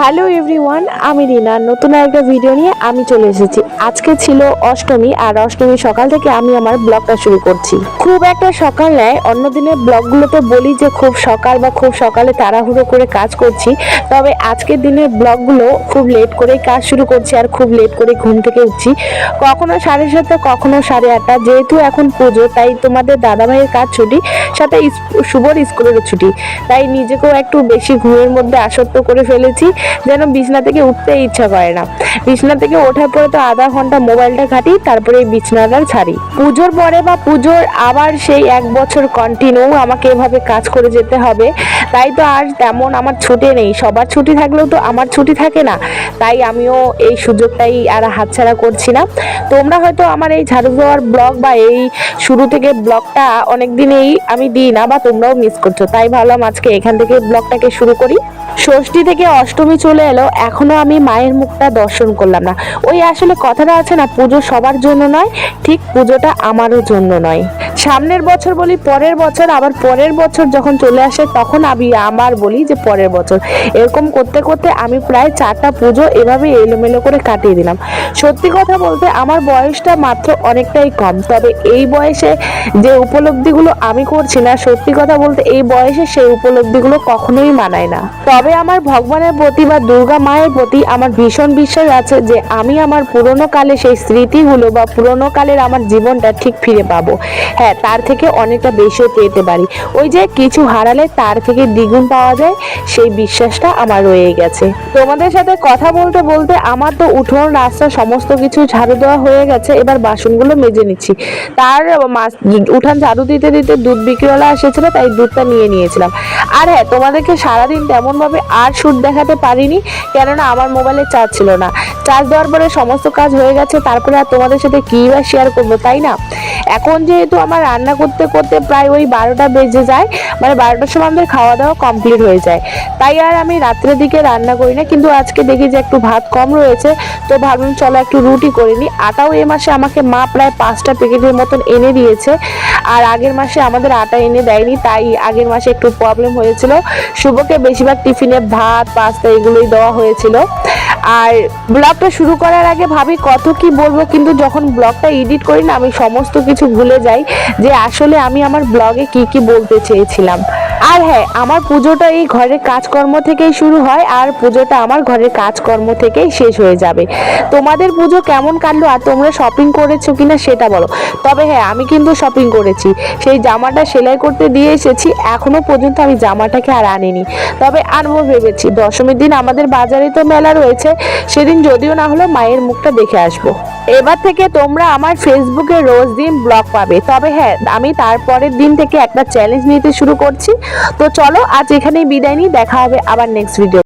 Hello everyone আমি রিনা। নতুন একটা ভিডিও নিয়ে আমি চলে এসেছি। আজকে ছিল অষ্টমী, আর অষ্টমী সকাল থেকে আমি আমার ব্লগটা শুরু করছি। খুব একটা সকাল নেয়, অন্য দিনের ব্লগগুলোতে বলি যে খুব সকাল বা খুব সকালে তাড়াহুড়ো করে কাজ করছি, তবে আজকের দিনের ব্লগগুলো খুব লেট করেই কাজ শুরু করছি আর খুব লেট করে ঘুম থেকে উঠছি। কখনো সাড়ে সাতটা, কখনো সাড়ে আটটা, যেহেতু এখন পুজো, তাই তোমাদের দাদাভাইয়ের কাজ ছুটি, সাথে শুভর স্কুলেরও ছুটি, তাই নিজেকেও একটু বেশি ঘুমের মধ্যে আসক্ত করে ফেলেছি, যেন বিছনা থেকে উঠতে ইচ্ছা করে না। বিছনা থেকে ওঠার পরে তো আধা ঘণ্টা মোবাইলটা ঘাঁটি, তারপরে বিছনাটা ছাড়ি। পুজোর পরে বা পুজোর আবার সেই এক বছর কন্টিনিউ আমাকে এভাবে কাজ করে যেতে হবে। তাই তো আর তেমন আমার ছুটি নেই। সবার ছুটি থাকলেও তো আমার ছুটি থাকে না। তাই আমিও এই সুযোগটাই আর হাতছাড়া করছি না। তোমরা হয়তো আমার এই ঝাড়ু দেওয়ার ব্লগ বা এই শুরু থেকে ব্লগটা অনেক দিনেই আমি দিই না বা তোমরাও মিস করছ। তাই ভাবলাম আজকে এখান থেকে ব্লগটাকে শুরু করি। ষষ্ঠী থেকে অষ্টমী চলে এলো, এখনও আমি মায়ের মুখটা দর্শন করলাম না। ওই আসলে কথাটা আছে না, পুজো সবার জন্য নয়, ঠিক পুজোটা আমারও জন্য নয়। সামনের বছর বলি, পরের বছর, আবার পরের বছর যখন চলে আসে, তখন আমি আমার বলি যে পরের বছর। এরকম করতে করতে আমি প্রায় চারটা পুজো এভাবে এলোমেলো করে কাটিয়ে দিলাম। সত্যি কথা বলতে আমার বয়সটা মাত্র অনেকটাই কম, তবে এই বয়সে যে উপলব্ধিগুলো আমি করছি না, সত্যি কথা বলতে এই বয়সে সেই উপলব্ধিগুলো কখনোই মানায় না। তবে আমার ভগবানের প্রতি বা দুর্গা মায়ের প্রতি আমার ভীষণ বিশ্বাস আছে যে আমি আমার পুরনো কালে সেই স্মৃতিগুলো বা পুরনো কালের আমার জীবনটা ঠিক ফিরে পাবো। হ্যাঁ তার থেকে অনেকটা বেশিও পেতে পারি। ওই যে কিছু হারালে তার থেকে দ্বিগুণ পাওয়া যায়, সেই বিশ্বাসটা আমার রয়ে গেছে। তোমাদের সাথে কথা বলতে বলতে আমার তো উঠোন, রাস্তা সমস্ত কিছু ঝাড়ু দেওয়া হয়ে গেছে, এবার বাসনগুলো মেজে নিচ্ছি। তার উঠান ঝাড়ু দিতে দিতে দুধ বিক্রিওয়ালা এসেছিল, তাই দুধটা নিয়ে নিয়েছিলাম। আর হ্যাঁ তোমাদেরকে সারাদিন তেমনভাবে আর শ্যুট দেখাতে পারিনি, কেননা আমার মোবাইলে চার্জ ছিল না। চার্জ দেওয়ার পরে সমস্ত কাজ হয়ে গেছে, তারপরে আর তোমাদের সাথে কী বা শেয়ার করব, তাই না? এখন যেহেতু আমার রান্না করতে করতে প্রায় ওই বারোটা বেজে যায় মানে বারোটার সময় আমাদের খাওয়া দাওয়া কমপ্লিট হয়ে যায়। তাই আর আমি রাত্রের দিকে রান্না করি না, কিন্তু আজকে দেখি যে একটু ভাত কম রয়েছে, তো ভাবলাম চলো একটু রুটি করে নিই। আটাও এ মাসে আমাকে মা প্রায় পাঁচটা প্যাকেটের মতন এনে দিয়েছে, আর আগের মাসে আমাদের আটা এনে দেয়নি, তাই আগের মাসে একটু প্রবলেম হয়েছিল। শুভকে বেশিরভাগ টিফিনে ভাত, পাস্তা এগুলোই দেওয়া হয়েছিল। আর ব্লগটা শুরু করার আগে ভাবি কত কি বলব, কিন্তু যখন ব্লগটা এডিট করি না, আমি সমস্ত কিছু ভুলে যাই যে আসলে আমি আমার ব্লগে কি কি বলতে চেয়েছিলাম। আর হ্যাঁ আমার পুজোটা এই ঘরের কাজকর্ম থেকেই শুরু হয় আর পুজোটা আমার ঘরের কাজকর্ম থেকেই শেষ হয়ে যাবে। তোমাদের পুজো কেমন কাটলো আর তোমরা শপিং করেছ কিনা সেটা বলো। তবে হ্যাঁ আমি কিন্তু শপিং করেছি। সেই জামাটা সেলাই করতে দিয়ে এসেছি, এখনও পর্যন্ত আমি জামাটাকে আর আনিনি। তবে আনব ভেবেছি, দশমীর দিন আমাদের বাজারে তো মেলা রয়েছে, সেদিন যদিও না হলো মায়ের মুখটা দেখে আসব। এবার থেকে তোমরা আমার ফেসবুকে রোজ দিন ব্লগ পাবে। তবে হ্যাঁ আমি তারপরের দিন থেকে একটা চ্যালেঞ্জ নিতে শুরু করছি। তো চলো আজ এখানেই বিদায় নিই, দেখা হবে আবার নেক্সট ভিডিও